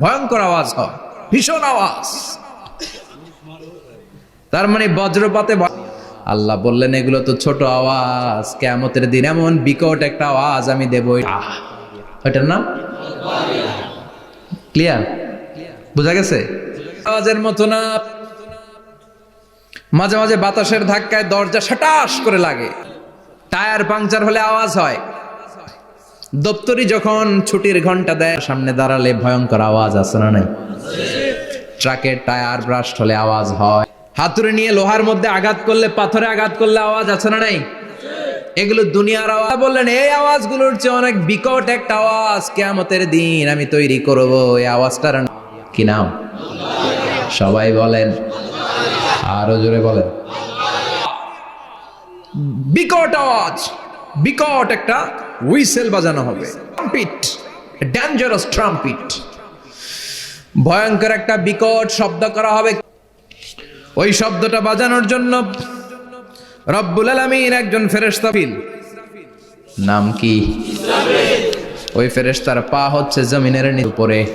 ভয়ঙ্কর আওয়াজ হয়। ভীষণ আওয়াজ। তার মানে বজ্রপাতে আল্লাহ বললেন, এগুলো তো ছোট আওয়াজ। কেমতের দিন এমন বিকট একটা আওয়াজ আমি দেবো। ওইটার নাম? ক্লিয়ার বোঝা গেছে? আওয়াজের মতো না। মাঝে মাঝে বাতাসের ধাক্কায় দরজা সাটাস করে লাগে। টায়ার পাংচার হলে আওয়াজ হয়। দপ্তরি যখন ছুটির ঘণ্টা দেয়, সামনে দাঁড়ালে ভয়ঙ্কর আওয়াজ আছে না নাই? ট্রাকের টায়ার ব্রাস্ট হলে আওয়াজ হয়। হাতুড়ে নিয়ে লোহার মধ্যে আঘাত করলে, পাথরে আঘাত করলে আওয়াজ আছে না নাই? এগুলো দুনিয়ার আওয়াজ। বললেন, এই আওয়াজগুলোর চেয়ে অনেক বিকট একটা আওয়াজ কেয়ামতের দিন আমি তৈরি করব। এই আওয়াজটার কি নাম? সবাই বলেন, আরও জোরে বলেন। বিকট আওয়াজ, বিকট একটা হুইসেল বাজানো হবে। Trumpet trumpet. ভয়ঙ্কর একটা বিকট শব্দ করা হবে। ওই শব্দটা বাজানোর জন্য রব্বুল আলামিন একজন ফেরেশতা ফিল। নাম কি? ওই ফেরেশতার পা হচ্ছে জমিনের উপরে।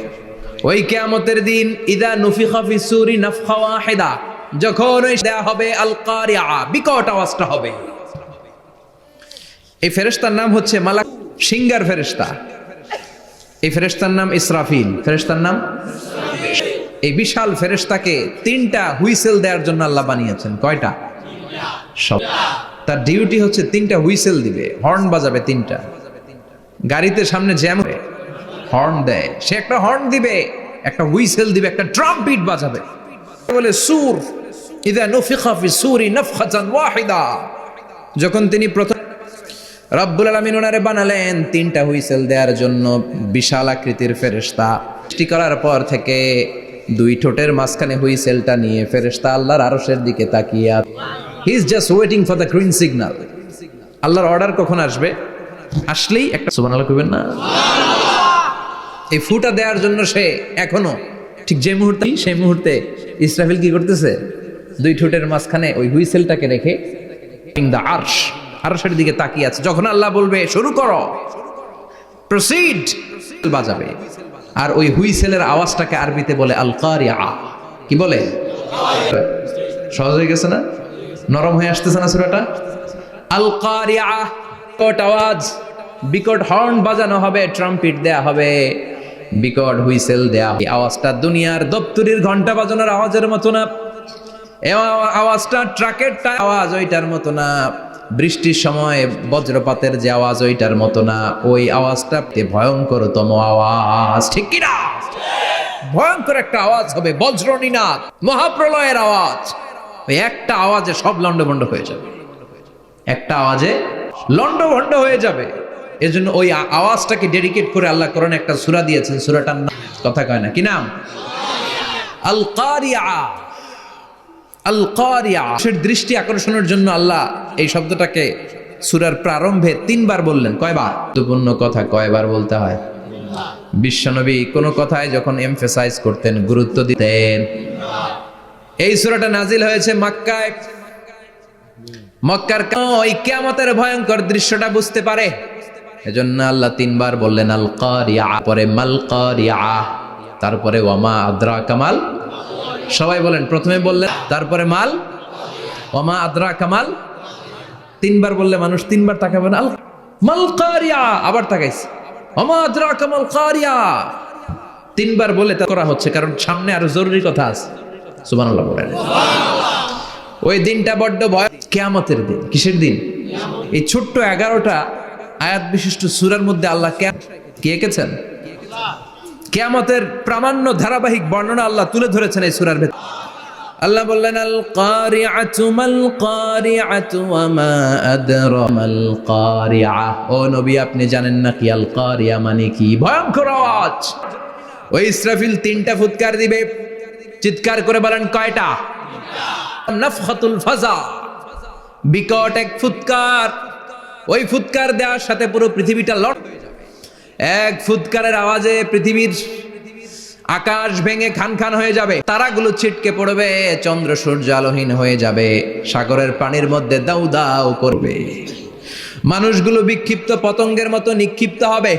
ওই কিয়ামতের দিন, ইদা নুফিখা ফি সূরি নাফখা ওয়াহিদা, যখন দেয়া হবে আল কারিয়া বিকট আওয়াজটা হবে। এই ফেরেশতার নাম হচ্ছে মালাক সিঙ্গার ফেরেশতা। এই ফেরেশতার নাম ইসরাফিল। ফেরেশতার নাম? এই বিশাল ফেরেশতাকে তিনটা হুইসেল দেওয়ার জন্য আল্লাহ বানিয়েছেন। কয়টা? সব। তার ডিউটি হচ্ছে তিনটা হুইসেল দিবে। হর্ন বাজাবে তিনটা। গাড়িতে সামনে জ্যাম হর্ন দেয়। সে একটা হর্ন দিবে, একটা হুইসেল দিবে, একটা ড্রাম বিট বাজাবে। বলে, সুর। ইদা নুফিখা ফি সূরি নাফখাতান ওয়াহিদা। যখন তিনি প্রথম রব্বুল আলামিন ওনারে বানালেন। তিনটা হুইসেল দেওয়ার জন্য বিশাল আকৃতির ফেরেশতা। সৃষ্টি করার পর থেকে দুই ঠোঁটের মাঝখানে হুইসেলটা নিয়ে ফেরেশতা আল্লাহর আরশের দিকে তাকিয়ে he is just waiting for the green signal আল্লাহর অর্ডার কখন আসবে? আসলেই একটা সুবহানাল্লাহ কইবেন না। এই ফুটা দেওয়ার জন্য সে এখনও ঠিক যে মুহূর্তে সেই মুহূর্তে ইসরাফিল কি করতেছে? দুই ঠোঁটের মাঝখানে ওই হুইসেলটাকে রেখে দ্য আরশ আরশের দিকে তাকিয়ে আছে। যখন আল্লাহ বলবে, শুরু করো। প্রসিড বাজাবে। আর ওই হুইসেলের আওয়াজটাকে আরবিতে বলে আল কারিয়া কি বলে? সহজ হয়ে গেছে না? নরম হয়ে আসতেছে না সুরাটা? আল কারিয়া আওয়াজ। বিকট হর্ন বাজানো হবে, ট্রাম্পিট দেয়া হবে। বিকট হুইসেল দেয়া হবে। আওয়াজটা দুনিয়ার দপ্তরির ঘণ্টা বাজানোর আওয়াজের মতো না। আওয়াজটা ট্রাকেরটা আওয়াজ ওইটার মতো না। বৃষ্টির সময় বজ্রপাতের যে আওয়াজ, ওইটার মতো না। ওই আওয়াজটা ভয়ঙ্করতম আওয়াজ। ঠিক কিনা? ভয়ঙ্কর একটা আওয়াজ হবে বজ্রনীনাথ মহাপ্রলয়ের আওয়াজ। ওই একটা আওয়াজে সব লন্ডভন্ড হয়ে যাবে। একটা আওয়াজে লন্ডভন্ড হয়ে যাবে। এজন্য ওই আওয়াজটাকে ডেডিকেট করে আল্লাহ করেন একটা সূরা দিয়েছেন। সূরাটার নাম কথা কয় না, কি নাম? আল কারিয়া আল কারিয়া দৃষ্টি আকর্ষণের জন্য আল্লাহ এই শব্দটাকে সুরার প্রারম্ভে তিনবার বললেন। কয়বার? গুরুত্বপূর্ণ কথা, কয়বার বলতে হয়? বিশ্বনবী কোনো কথায় যখন এমফেসাইজ করতেন, গুরুত্ব দিতেন। এই সূরাটা নাজিল হয়েছে মক্কায়। মক্কার ওই কিয়ামতের ভয়ঙ্কর দৃশ্যটা বুঝতে পারে? এজন্য আল্লাহ তিনবার বললেন আল কারিয়া পরে মাল কারিয়া তারপরে ওয়ামা আদ্রা কামাল সবাই বলেন, প্রথমে বললেন, তারপরে মাল। ওয়ামা আদ্রা কামাল তিনবার বললে মানুষ তিনবার তাকাবে না। আল মাল কারিয়া, আবার তাকাইছে। তিনবার বলে তা করা হচ্ছে, কারণ সামনে আরও জরুরি কথা আছে। ওই দিনটা বড্ড ভয় কেয়ামতের দিন, কিসের দিন? এই ছোট্ট এগারোটা আয়াত বিশিষ্ট সুরার মধ্যে আল্লাহ কে এঁকেছেন? কেয়ামতের প্রামাণ্য ধারাবাহিক বর্ণনা আল্লাহ তুলে ধরেছেন এই সুরার ভেতর। আল্লাহ বললেন, আল কারিআতু মাল কারিআতু ওয়া মা কারিআ। ও নবী, আপনি জানেন না কি আল কারিয়া মানে কি? ভয়ঙ্কর আওয়াজ। ওই ইসরাফিল তিনটা ফুৎকার দিবে। চিৎকার করে বলেন, কয়টা? নাফখাতুল ফাজা। বিকট এক ফুৎকার। ওই ফুৎকার দেওয়ার সাথে পুরো পৃথিবীটা যাবে। এক ফুৎকারের আওয়াজে পৃথিবীর আকাশ ভেঙে খান খান হয়ে যাবে, তারাগুলো ছিটকে পড়বে, চন্দ্র সূর্য আলোহীন হয়ে যাবে, সাগরের পানির মধ্যে দাউ দাউ করবে। মানুষগুলো বিক্ষিপ্ত পতঙ্গের মতো নিক্ষিপ্ত হবে।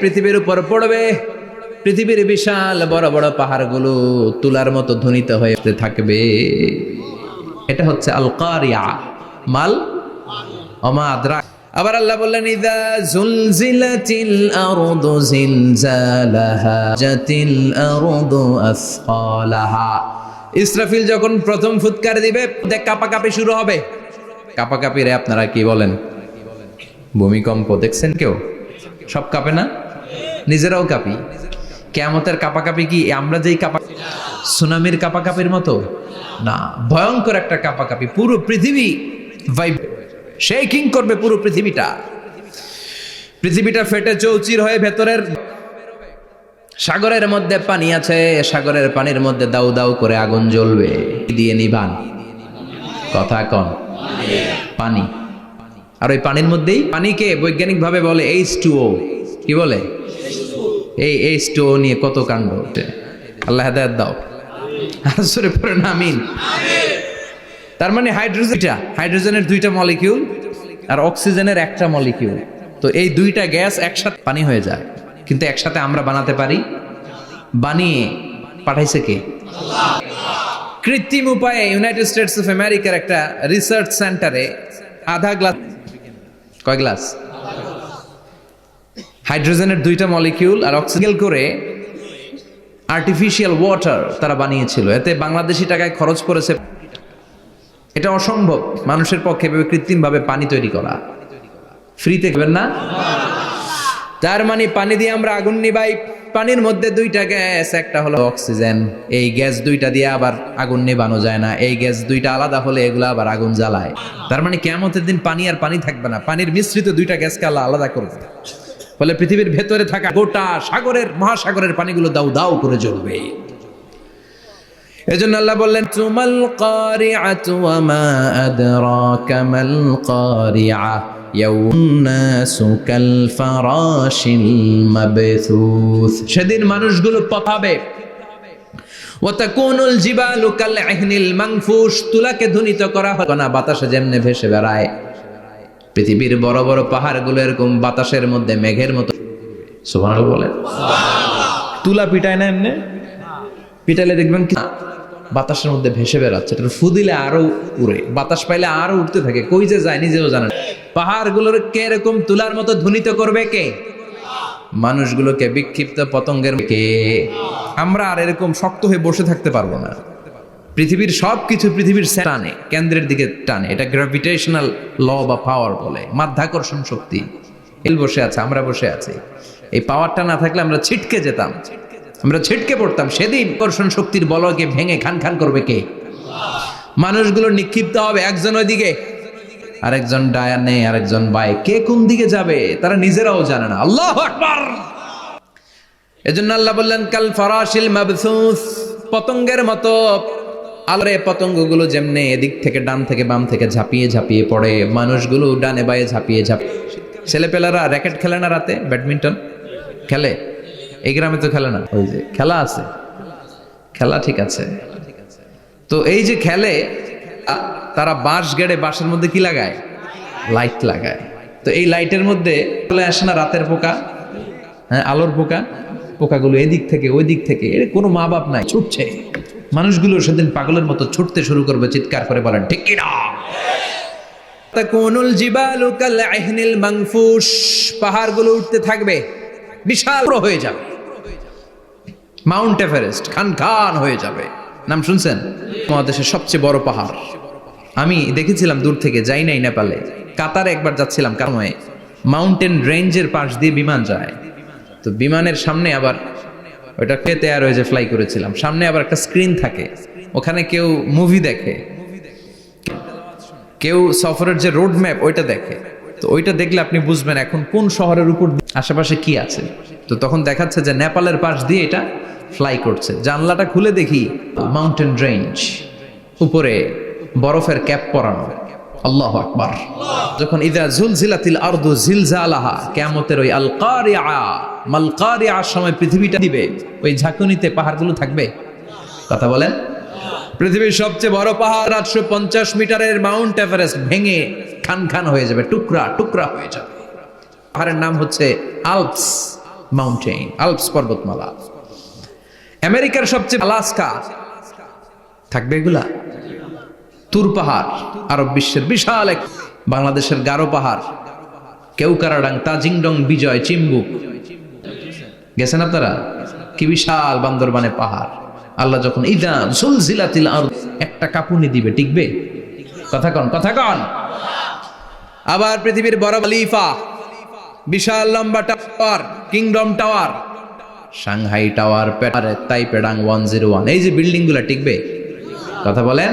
পৃথিবীর উপর পড়বে, পৃথিবীর বিশাল বড় বড় পাহাড়গুলো তুলার মতো ধ্বনিত হয়ে থাকবে। এটা হচ্ছে আল কারিয়া মাল অমা আদ্রা আবার আল্লাহ বললেন, ইদা জুলজিলাতিল আরদু জিলজালাহা, জাতিল আরদু আসফালাহা। ইসরাফিল যখন প্রথম ফুৎকার দিবে কাপাকাপি শুরু হবে। কাপাকাপি রে আপনারা কি বলেন? ভূমিকম্প, দেখছেন কেউ? সব কাঁপে না? নিজেরাও কাঁপি। কেমতের কাপাকাপি কি? আমরা যেই কাপা সুনামির কাপাকাপির মতো? না, ভয়ঙ্কর একটা কাপাকাপি। পুরো পৃথিবী ভাইব শেকিং করবে পুরো পৃথিবীটা। পৃথিবীটা ফেটে চৌচির হয়ে ভেতরের সাগরের মধ্যে পানি আছে, সাগরের পানির মধ্যে দাউ দাউ করে আগুন জ্বলবে। দিয়ে নিবান। কথা কন। পানি। আর ওই পানির মধ্যেই পানিকে বৈজ্ঞানিকভাবে বলে এইচ টু ও কি বলে? এই এইচ টু ও নিয়ে কত কাণ্ড আল্লাহ দাও। আসরে পরে নামিন তার মানে হাইড্রোজেনটা হাইড্রোজেনের দুইটা মলিকিউল আর অক্সিজেনের একটা মলিকিউল। তো এই দুইটা গ্যাস একসাথে পানি হয়ে যায়। কিন্তু একসাথে আমরা বানাতে পারি? বানিয়ে পাঠাইছে কে? কৃত্রিম উপায়ে ইউনাইটেড স্টেটস অফ আমেরিকার একটা রিসার্চ সেন্টারে আধা গ্লাস, কয় গ্লাস? হাইড্রোজেনের দুইটা মলিকিউল আর অক্সিজেন করে আর্টিফিশিয়াল ওয়াটার তারা বানিয়েছিল। এতে বাংলাদেশি টাকায় খরচ করেছে এটা অসম্ভব। মানুষের পক্ষে এভাবে কৃত্রিমভাবে পানি তৈরি করা। ফ্রিতে খাবেন না? তার মানে পানি দিয়ে আমরা আগুন নিবাই। পানির মধ্যে দুইটা গ্যাস, একটা হলো অক্সিজেন। এই গ্যাস দুইটা দিয়ে আবার আগুন নেবানো যায় না। এই গ্যাস দুইটা আলাদা হলে এগুলো আবার আগুন জ্বালায়। তার মানে কেমতের দিন পানি আর পানি থাকবে না। পানির মিশ্রিত দুইটা গ্যাসকে আল্লাহ আলাদা করবে ফলে পৃথিবীর ভেতরে থাকা গোটা সাগরের, মহাসাগরের পানিগুলো দাউ দাউ করে জ্বলবে। এজন্য আল্লাহ বললেন, তুমাল কারিআতু ওয়া মা আদরাকা মাল কারিআ সেদিন মানুষগুলো পথাবে। ওয়াতাকুনুল জিবালু কাল ইহনিল মানফুস তুলাকে ধ্বনিত করা হয় না, বাতাসে যেমনে ভেসে বেড়ায়। পৃথিবীর বড় বড় পাহাড়গুলো এরকম বাতাসের মধ্যে মেঘের মতো। সুবহানাল্লাহ বলেন। তুলা পিটায় না এমনি? পিটালে দেখবেন কি? বাতাসের মধ্যে ভেসে বেড়াচ্ছে এটা ফু দিলে আরও উড়ে, বাতাস পাইলে আরও উঠতে থাকে, কই যে যায় নিজেও জানেন পাহাড়গুলোর এরকম তুলার মতো ধ্বনিত করবে কে? মানুষগুলোকে বিক্ষিপ্ত পতঙ্গের কে? আমরা আর এরকম শক্ত হয়ে বসে থাকতে পারব না। পৃথিবীর সব কিছু পৃথিবীর টানে, কেন্দ্রের দিকে টানে, এটা গ্র্যাভিটেশনাল ল বা পাওয়ার বলে, মাধ্যাকর্ষণ শক্তি। এল বসে আছে, আমরা বসে আছি। এই পাওয়ারটা না থাকলে আমরা ছিটকে যেতাম। আমরা ছিটকে পড়তাম, সেদিন আকর্ষণ শক্তির বলকে ভেঙে খান খান করবে কে? মানুষগুলো নিক্ষিপ্ত হবে একজন ওইদিকে, আরেকজন ডায়ানে, আরেকজন বাই কে কোন দিকে যাবে, তারা নিজেরাও জানে না। আল্লাহ আকবার! এজন্য আল্লাহ বললেন, কাল ফরাশিল মাবসুস পতঙ্গের মতো। আলোরে পতঙ্গগুলো যেমনে এদিক থেকে ডান থেকে বাম থেকে ঝাঁপিয়ে ঝাঁপিয়ে পড়ে, মানুষগুলো ডানে বায়ে ঝাঁপিয়ে ঝাঁপিয়ে ছেলেপেলারা র্যাকেট খেলে না রাতে? ব্যাডমিন্টন? খেলে? এই গ্রামে তো খেলে না। ওই যে খেলা আছে। খেলা ঠিক আছে। তো এই যে খেলে তারা বাঁশ গেড়ে বাঁশের মধ্যে কি লাগায়? লাইট লাগায়। তো এই লাইটের মধ্যে চলে আসে না রাতের পোকা? হ্যাঁ আলোর পোকা? পোকাগুলো এদিক থেকে ওই দিক থেকে। এর কোনো মা বাপ নাই, ছুটছে। মানুষগুলো সেদিন পাগলের মতো ছুটতে শুরু করবে, চিৎকার করে বলেন, ঠিক কিনা? তাকুনুল জিবালু কাল ইহনিল মানফুস পাহাড়গুলো উঠতে থাকবে, বিশাল হয়ে যাবে। মাউন্ট এভারেস্ট, খান খান হয়ে যাবে। নাম শুনছেন? মহাদেশের সবচেয়ে বড় পাহাড়। আমি দেখেছিলাম দূর থেকে, যাই নাই নেপালে। কাতারে একবার যাচ্ছিলাম কারণে মাউন্টেন রেঞ্জের পাশ দিয়ে বিমান যায়। তো বিমানের সামনে আবার ওটা কে তৈয়ার হয়ে যে ফ্লাই করেছিলাম। সামনে আবার একটা স্ক্রিন থাকে। ওখানে কেউ মুভি দেখে। কেউ সফরের যে রোড ম্যাপ ওইটা দেখে। তো ওইটা দেখলে আপনি বুঝবেন এখন কোন শহরের উপর আশেপাশে কি আছে? তো তখন দেখাচ্ছে যে নেপালের পাশ দিয়ে এটা ফ্লাই করছে। জানলাটা খুলে দেখি মাউন্টেন রেঞ্জ উপরে বরফের ক্যাপ পরানো। আল্লাহ আকবার। যখন ইদা জুলজিলাতিল আরদু জিলজালাহা, কিয়ামতের ওই আল কারিআ মাল কারিআর সময় পৃথিবীটা দিবে, ওই ঝাঁকুনিতে পাহাড়গুলো থাকবে? কথা বলেন। পৃথিবীর সবচেয়ে বড় পাহাড় আটশো পঞ্চাশ মিটারের মাউন্ট এভারেস্ট ভেঙে খান খান হয়ে যাবে, টুকরা টুকরা হয়ে যাবে। পাহাড়ের নাম হচ্ছে আলপস। মাউন্টেন আলপস পর্বতমালা আমেরিকার সবচেয়ে আলাস্কা থাকবে এগুলা? তুর পাহাড় আরব বিশ্বের বিশাল এক, বাংলাদেশের গারো পাহাড়, কেউকারাডাং, তাজিংডং, বিজয় চিম্বুক গেছেন আপনারা? কি বিশাল বান্দরবানে পাহাড়। আল্লাহ যখন ইদা জুলজিলাতিল আর একটা কাপুনি দিবে, টিকবে? কথা কন কথা কন। আবার পৃথিবীর বড় খলিফা বিশাল লম্বা tower kingdom tower Shanghai tower পেটারে তাই পেডাং ওয়ান জিরো ওয়ান এই যে বিল্ডিং গুলা টিকবে কথা বলেন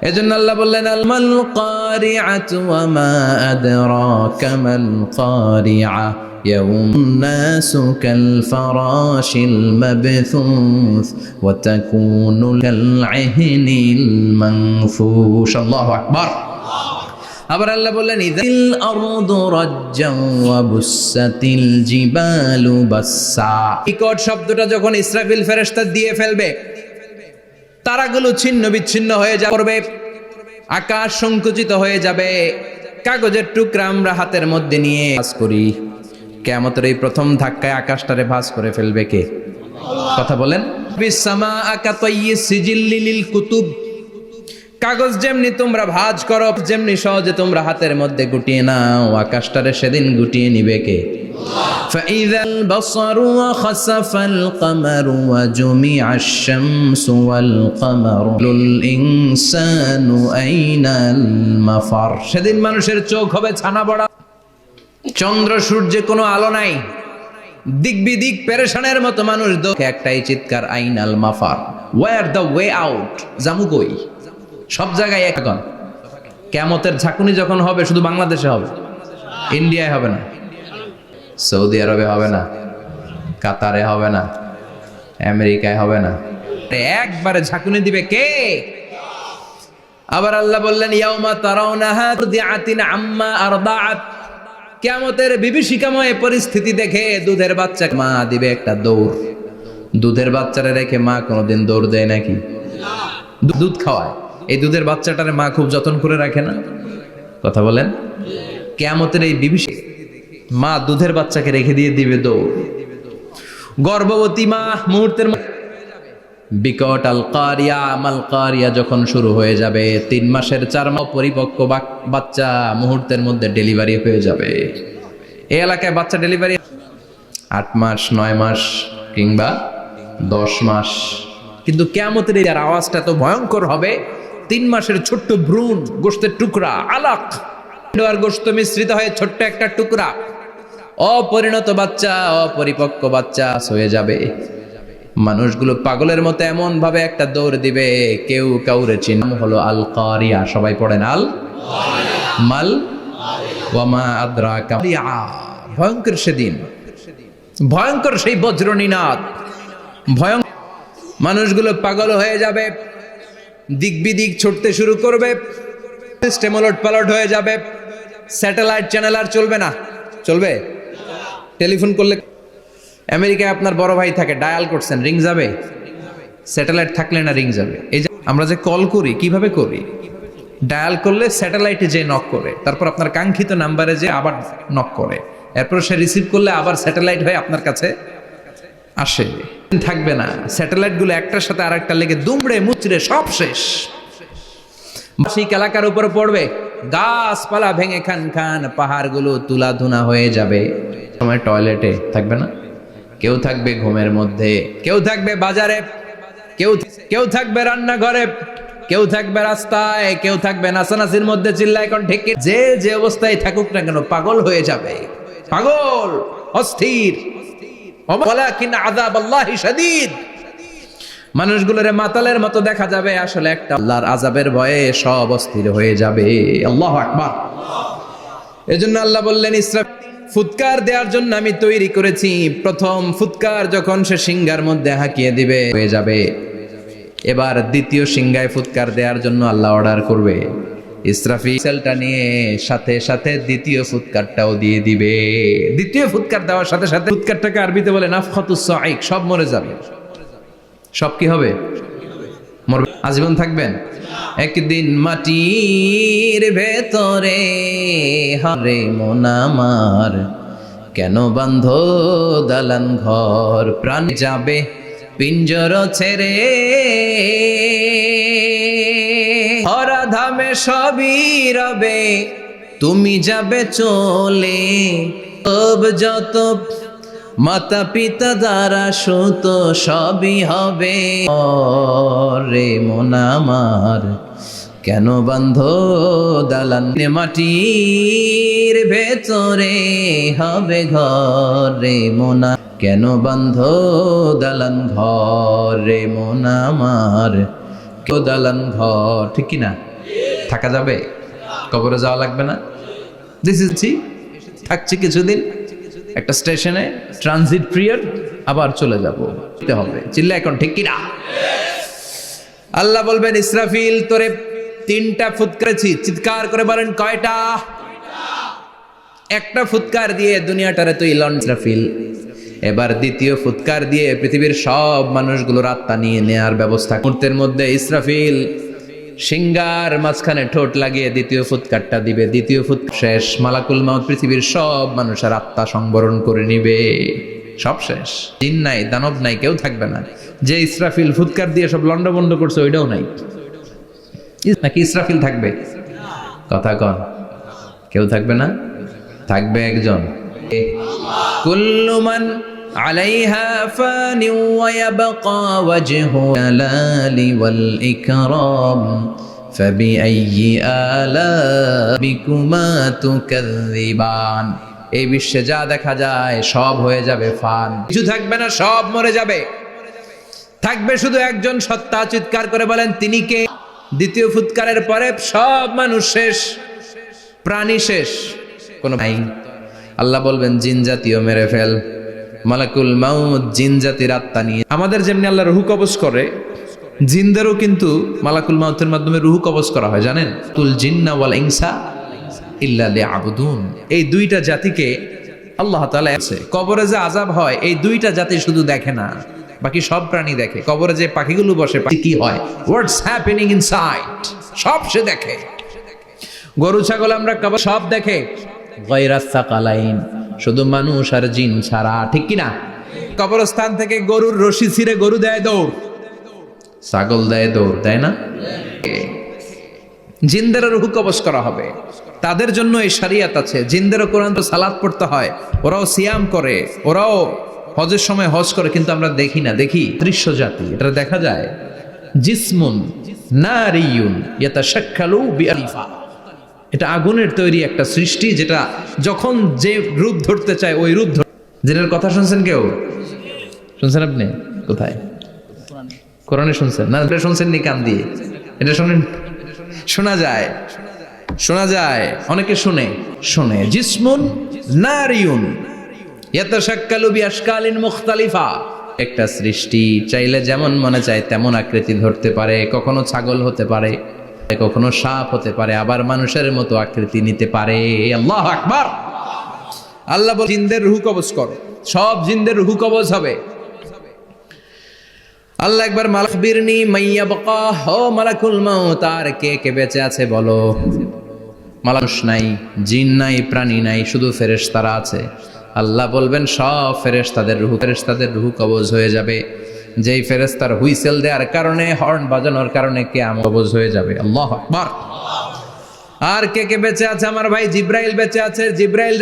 এজন্য আল্লাহ বললেন আলমাল কারিআতু ওয়া মা আদরাকা মাল কারিআ يوم الناس كالفراش المبثوث وتكون كالعهن المنفوش الله أكبر আবার আল্লাহ বললেন ইদাল আরদু জিবালু বাসসা। ইকট শব্দটা যখন ইসরাফিল ফেরেশতা দিয়ে ফেলবে, তারাগুলো ছিন্ন বিচ্ছিন্ন হয়ে যা করবে, আকাশ সংকুচিত হয়ে যাবে। কাগজের টুকরা আমরা হাতের মধ্যে নিয়ে কাজ করি। কেমতের এই প্রথম ধাক্কায় আকাশটারে ভাঁজ করে ফেলবে কে? কথা বলেন। বিসামা আকাতাইয়ি সিজিল্লিল কুতুব। কাগজ যেমনি তোমরা ভাঁজ করো যেমনি সহজে তোমরা হাতের মধ্যে গুটিয়ে নাও আকাশটারে সেদিন গুটিয়ে নিবে কে فإذا البصر وخسف القمر وجمع الشمس والقمر الإنسان أين المفر সেদিন মানুষের চোখ হবে ছানা বড়া চন্দ্র সূর্যে কোনো আলো নাই দিক বিদিক পেরেশানের মতো মানুষ দোকে একটাই চিৎকার আইনাল মাফার ওয়ার দ্য ওয়ে আউট জামু কই সব জায়গায় এখন। কেমতের ঝাঁকুনি যখন হবে, শুধু বাংলাদেশে হবে। ইন্ডিয়ায় হবে না। সৌদি আরবে হবে না। কাতারে হবে না। আমেরিকায় হবে না। একবারে ঝাঁকুনি দিবে কে? আবার আল্লাহ বললেন, ইয়াউমা তারাউনাহা তুদিআতিন আম্মা আরদাআত। কিয়ামতের বিভীষিকাময় পরিস্থিতি দেখে দুধের বাচ্চা মা দিবে একটা দৌড়। দুধের বাচ্চারে রেখে মা কোনোদিন দৌড় দেয় নাকি? দুধ খাওয়ায়। এই দুধের বাচ্চাটারে মা খুব যত্ন করে রাখে না? কথা বলেন। কেয়ামতের এই বিভীষিক মা দুধের বাচ্চাকে রেখে দিয়ে দিবে দৌড়। গর্ভবতী মা মুহূর্তের বিকট আল কারিয়া মাল কারিয়া যখন শুরু হয়ে যাবে, তিন মাসের চার মাস পরিপক্ক বাচ্চা মুহূর্তের মধ্যে ডেলিভারি হয়ে যাবে। এই এলাকায় বাচ্চা ডেলিভারি আট মাস, নয় মাস কিংবা দশ মাস। কিন্তু কেমতের এই আওয়াজটা তো ভয়ঙ্কর হবে তিন মাসের ছোট্ট ভ্রূণ গোস্তের টুকরা, আলাক। আর গোস্ত মিশ্রিত হয়ে ছোট্ট একটা টুকরা। অপরিণত বাচ্চা, অপরিপক্ক বাচ্চা হয়ে যাবে। মানুষগুলো পাগলের মতো এমন ভাবে একটা দৌড় দিবে, কেউ কাউরে চিহ্ন হলো আল কারিয়া সবাই পড়েন আল? মাল? ওয়ামা আদ্রা কারিয়া ভয়ঙ্কর সেদিন। ভয়ঙ্কর সেই বজ্রনীনাদ। ভয়ঙ্কর। মানুষগুলো পাগল হয়ে যাবে। দিক বিদিক ছুটতে শুরু করবে। সিস্টেম ওলট পালট হয়ে যাবে। স্যাটেলাইট চ্যানেল আর চলবে না। চলবে? টেলিফোন করলে আমেরিকায় আপনার বড় ভাই থাকে ডায়াল করছেন রিং যাবে? স্যাটেলাইট থাকলে না রিং যাবে? এই যে আমরা যে কল করি, কীভাবে করি? ডায়াল করলে স্যাটেলাইটে যে নক করে। তারপর আপনার কাঙ্ক্ষিত নাম্বারে যে আবার নক করে। এরপর সে রিসিভ করলে আবার স্যাটেলাইট হয়ে আপনার কাছে আসে। থাকবে না। স্যাটেলাইটগুলো একটার সাথে আর একটা লেগে দুমড়ে মুচড়ে সব শেষ। মাসিক এলাকার উপর পড়বে। গাছপালা ভেঙে খান খান পাহাড়গুলো তুলা ধুনা হয়ে যাবে। সময় টয়লেটে থাকবে না। কেউ থাকবে ঘুমের মধ্যে। কেউ থাকবে বাজারে। কেউ কেউ থাকবে রান্নাঘরে। কেউ থাকবে রাস্তায়। কেউ থাকবে নাসানাসির মধ্যে চিল্লায় এখন ঠিক যে যে অবস্থায় থাকুক না কেন পাগল হয়ে যাবে। পাগল, অস্থির। মানুষগুলোরে মাতালের মতো দেখা যাবে, আসলে একটা আল্লাহর আজাবের ভয়ে সব অস্থির হয়ে যাবে। আল্লাহ আকবার। এজন্য আল্লাহ বললেন, ইসরা ফুৎকার দেওয়ার জন্য আমি তৈরি করেছি। প্রথম ফুৎকার যখন সে সিংহার মধ্যে হাঁকিয়ে দিবে, হয়ে যাবে। এবার দ্বিতীয় সিংহায় ফুৎকার দেওয়ার জন্য আল্লাহ অর্ডার করবে। ইসরাফি সেলটা নিয়ে সাথে সাথে দ্বিতীয় ফুৎকারটাও দিয়ে দিবে। দ্বিতীয় ফুৎকার দেওয়ার সাথে সাথে ফুৎকারটাকে আরবিতে বলে নাফখাতুস সাইক সব মরে যাবে। সব কি হবে? মরবে। আজীবন থাকবেন? একদিন মাটির ভেতরে হরে মন আমার, কেন বান্ধ দালান ঘর প্রাণ যাবে পিঞ্জর ছেড়ে? হরাধামে সবই রবে, তুমি যাবে চলে। তব যত মাতা পিতা দ্বারা সুত সবই হবে। রে মন আমার, কেন বান্ধ দালান? মাটির ভেতরে হবে ঘরে মোনা। কেন বান্ধ দালান? ঘরে মন আমার কেউ দালান ঘর, ঠিক কি না থাকা যাবে? কবরে যাওয়া লাগবে না? দিস ইজ থাকছি কিছুদিন। একটা স্টেশনে ট্রানজিট পিরিয়ড আবার চলে যাব। দিতে হবে। চিল্লা এখন, ঠিক কিনা? আল্লাহ বলবেন, ইসরাফিল, তোরে তিনটা ফুৎকারেছি চিৎকার করে বলেন, কয়টা? একটা ফুৎকার দিয়ে দুনিয়াটারে তুই লন, ইসরাফিল। এবার দ্বিতীয় ফুৎকার দিয়ে পৃথিবীর সব মানুষগুলোর আত্মা নিয়ে নেয়ার ব্যবস্থা। মুহূর্তের মধ্যে ইসরাফিল সিঙ্গার মাঝখানে ঠোঁট লাগিয়ে দ্বিতীয় ফুৎকারটা দিবে। দ্বিতীয় ফুৎ শেষ। মালাকুল মাউত পৃথিবীর সব মানুষের আত্মা সংবরণ করে নিবে। সব শেষ। দিন নাই, দানব নাই, কেউ থাকবে না। যে ইসরাফিল ফুৎকার দিয়ে সব লন্ডভন্ড করছে, ওইটাও নাই। নাকি ইসরাফিল থাকবে? কথা কন। কেউ থাকবে না? থাকবে একজন। কুল্লুমান عليها فان ويبقى وجه الجلال والإكرام فبأي آلاء ربكما تكذبان এই বিশ্বে যা দেখা যায় সব হয়ে যাবে ফান কিছু থাকবে না সব মরে যাবে থাকবে শুধু একজন সত্তা চিৎকার করে বলেন তিনি কে দ্বিতীয় ফুৎকারের পরে সব মানুষ শেষ প্রাণী শেষ কোনো নাই আল্লাহ বলবেন জিন জাতীয় মেরে ফেল মালাকুল মাউদ জিন জাতির আত্মা নিয়ে। আমাদের যেমনি আল্লাহ রুহু কবজ করে, জিনদেরও কিন্তু মালাকুল মাউতের মাধ্যমে রুহু কবজ করা হয়, জানেন? তুল জিন্না ওয়াল ইনসা ইল্লা লিয়াবুদুন। এই দুইটা জাতিকে আল্লাহ তাআলা আছে। কবরে যে আজাব হয়, এই দুইটা জাতি শুধু দেখে না, বাকি সব প্রাণী দেখে। কবরে যে পাখিগুলো বসে কি হয়? হোয়াটস হ্যাপেনিং ইনসাইড সব সে দেখে। গরু, ছাগল আমরা সব দেখে। গৈরাস্তাকালাইন শুধু মানুষ আর জিন ছাড়া, ঠিক কি না কবরস্থান থেকে গরুর রশি ছিঁড়ে গরু দেয় দৌড়। ছাগল দেয় দৌড় দেয় না? জিন্দের রুহু কবজ করা হবে। তাদের জন্য এই শরিয়াত আছে। জিন্দেরও কোরআন তো সালাদ পড়তে হয়। ওরাও সিয়াম করে, ওরাও হজের সময় হজ করে, কিন্তু আমরা দেখি না। দেখি দৃশ্য জাতি, এটা দেখা যায়। জিসমুন, নারিয়ুন, ইয়াতাশাক্কালু বিআলিফা এটা আগুনের তৈরি একটা সৃষ্টি যেটা যখন যে রূপ ধরতে চায় ওই রূপ ধর যেটার কথা শুনছেন কেউ? শুনছেন আপনি? কোথায়? কোরআনে শুনছেন? না, এটা শুনছেন নি কান দিয়ে। এটা শোনেন। শোনা যায়। শোনা যায়। অনেকে শুনে। শুনে। জিসমুন নারিয়ুন ইয়াতাশাক্কালু বিআশকালিন মুখতালিফা। একটা সৃষ্টি চাইলে যেমন মনে চায় তেমন আকৃতি ধরতে পারে, কখনো ছাগল হতে পারে। কখনো সাপ হতে পারে, আবার মানুষের মতো আকৃতি নিতে পারে। আল্লাহ আকবার। আল্লাহ জিনদের রুহু কবজ করো। সব জিনদের রুহু কবজ হবে। আল্লাহ একবার মালাক, বিরনি মাইয়া বকা, ও মালাকুল মাউত, আর কে কে বেঁচে আছে বলো? মানুষ নাই, জিন নাই, প্রাণী নাই, শুধু ফেরেশতারা আছে। আল্লাহ বলবেন, সব ফেরেশতাদের রুহু ফেরেশতাদের রুহু কবজ হয়ে যাবে। যেই ফেরেশতার হুইসেল দেওয়ার কারণে, হর্ন বাজানোর কারণে কে আম কবজ হয়ে যাবে। আল্লাহ আর কে কে বেঁচে আছে? আমার ভাই জিব্রাইল বেঁচে আছে। জিব্রাইল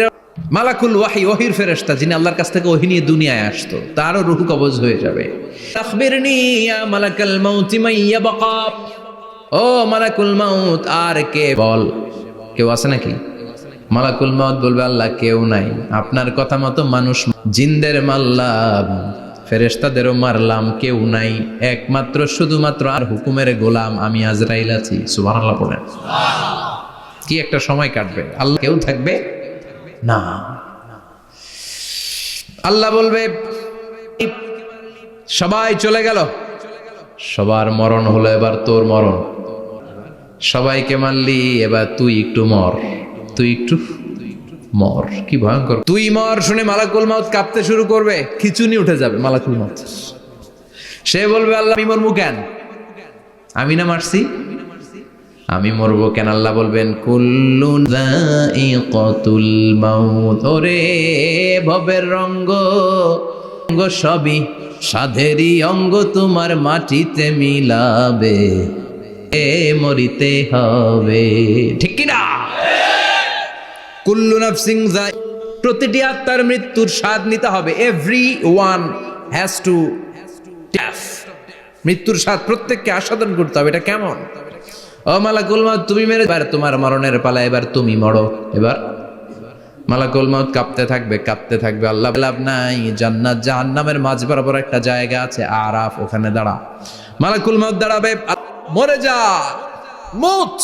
মালাকুল ওয়াহি, ওহির ফেরেশতা, যিনি আল্লাহর কাছ থেকে ওহি নিয়ে দুনিয়ায় আসতো, তারও রুহু কবজ হয়ে যাবে। মালাকাল মাউতি মাইয়া বাকা ও মালাকুল মাউত, আর কে বল? কেউ আছে নাকি? মালাকুল মাউত বলবে, আল্লাহ কেউ নাই। আপনার কথা মতো মানুষ, জিন্দের মারলাম ফেরেশতাদেরও মারলাম কেউ নাই। একমাত্র শুধুমাত্র আর হুকুমের গোলাম আমি আজরাইল আছি। সুবহানাল্লাহ পড়েন কি একটা সময় কাটবে? আল্লাহ কেউ থাকবে? না। আল্লাহ বলবে সবাই চলে গেল। সবার মরণ হলো এবার তোর মরণ। সবাইকে মারলি এবার তুই একটু মর। তুই একটু মর। কি ভয়ঙ্কর। তুই মর শুনে মালাকুল মাউত কাঁপতে শুরু করবে, খিচুনি উঠে যাবে মালাকুল মাউত সে বলবে, আল্লাহ, আমি মরমু কেন? আমি না মারছি। আমি মরবো কেন? আল্লাহ বলবেন, কুল্লু কতুল মাউত। ওরে ভবের রঙ্গ অঙ্গ সবই সাধেরই অঙ্গ, তোমার মাটিতে মিলাবে, এ মরিতে হবে। ঠিক কিনা? কুল্লু যায় প্রতিটি আত্মার মৃত্যুর স্বাদ নিতে হবে। এভরি ওয়ান হ্যাজ টু মৃত্যুর স্বাদ প্রত্যেককে আস্বাদন করতে হবে, এটা কেমন? ও মালাকুল মাউত, তুমি মেরে এবার তোমার মরণের পালা, এবার তুমি মরো। এবার মালাকুল মাউত কাঁপতে থাকবে কাঁপতে থাকবে। আল্লাহ লাভ নাই, জান্নাত, জাহান্নামের মাঝ বরাবর একটা জায়গা আছে, আরাফ, ওখানে দাঁড়া। মালাকুল মাউত দাঁড়াবে, মরে যা, মুত।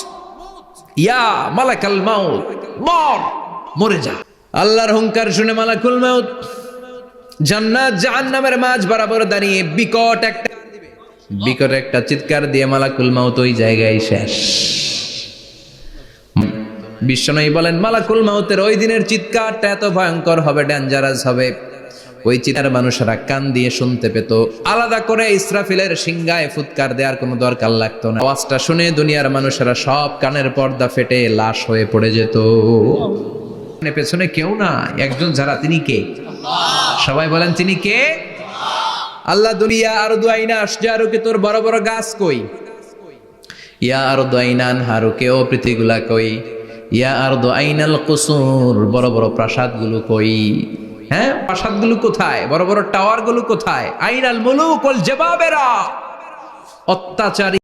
ইয়া মালাকাল মাউত, মর, মরে যা। আল্লাহর হুঙ্কার শুনে মালাকুল মাউত জান্নাত জাহান্নামের মাঝ বরাবর দাঁড়িয়ে বিকট একটা বিকট একটা চিৎকার দিয়ে মালাকুল মাউত ওই জায়গায় শেষ। বিশ্বনয়ী বলেন, মালাকুল মাউতের ওই দিনের চিৎকারটা এত ভয়ঙ্কর হবে ডেঞ্জারাস হবে। ওই চিৎকার মানুষেরা কান দিয়ে শুনতে পেত। আলাদা করে ইসরাফিলের সিংগায় ফুৎকার দেওয়ার কোনো দরকার লাগতো না। আওয়াজটা শুনে দুনিয়ার মানুষেরা সব কানের পর্দা ফেটে লাশ হয়ে পড়ে যেত। পেছনে কেউ না একজন যারা, তিনি কে? সবাই বলেন, তিনি কে? আল্লাহ দুনিয়া আর দুয়াইনা আসজারুকে তোর বড় বড় গাছ কই? ইয়া আর দোয়াইনান হারুকে ও পৃথিগুলা কই? ইয়া আর দোয়াইনাল কুসুর, বড় বড় প্রাসাদগুলো কই? হ্যাঁ প্রাসাদগুলো কোথায়? বড় বড় টাওয়ারগুলো কোথায় আইনাল মুলুক জবাবেরা। অত্যাচারী